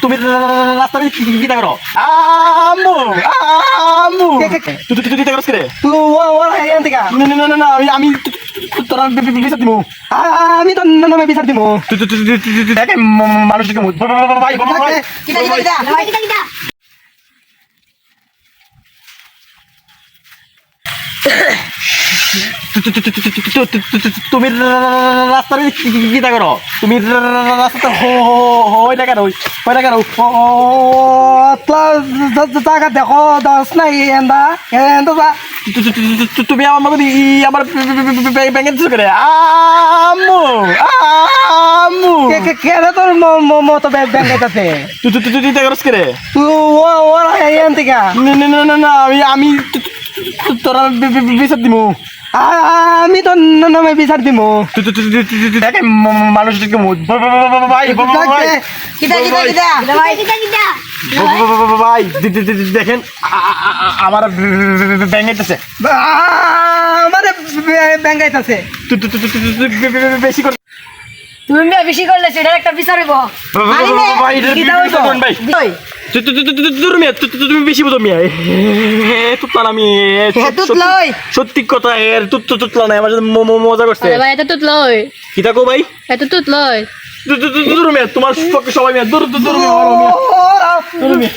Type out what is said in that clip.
তুমি কিতা করো আম্মু আম্মু তুই তুই আমি আমি তোরা বিচার দিমু আমি তো নামে বিচার দিব তুই দেখে মানুষকে তুমি রাস্তার কিতা করো? তুমি রাস্তা হইটা কেন হইটা কেন টাকা দেখো দশ নাই এন্দা তুমি আমার আমার ব্যাংকে দিছো করে আম্মু আম্মু। কেন তোর মতো ব্যাংক আছে তুই তুই তুই তুই করস করে তুই ওরা এখান থেকে না না না আমি আমি তোরা বিচার দিমু আমি তো নামে বিচার ভাই দি- দেখেন আমার ব্যাঙ্গাইতেছে আমার ব্যাংক আছে বেশি করে তুমি বেশি করলে সেটার একটা বিচার হইব ভাই, এটা তুমি বেশি বোধ মিয়া তুতলান আমি সত্যি-। কথা এর তুত তুতলা নাই আমার সাথে ম- ম- মজা করছে আরে ভাই এত তুত লয় কি থাকো ভাই এত তুত লয় তু- তু- তু- দূর মিয়া তোমার পক্ষে সবাই মিয়া দূর মিয়া।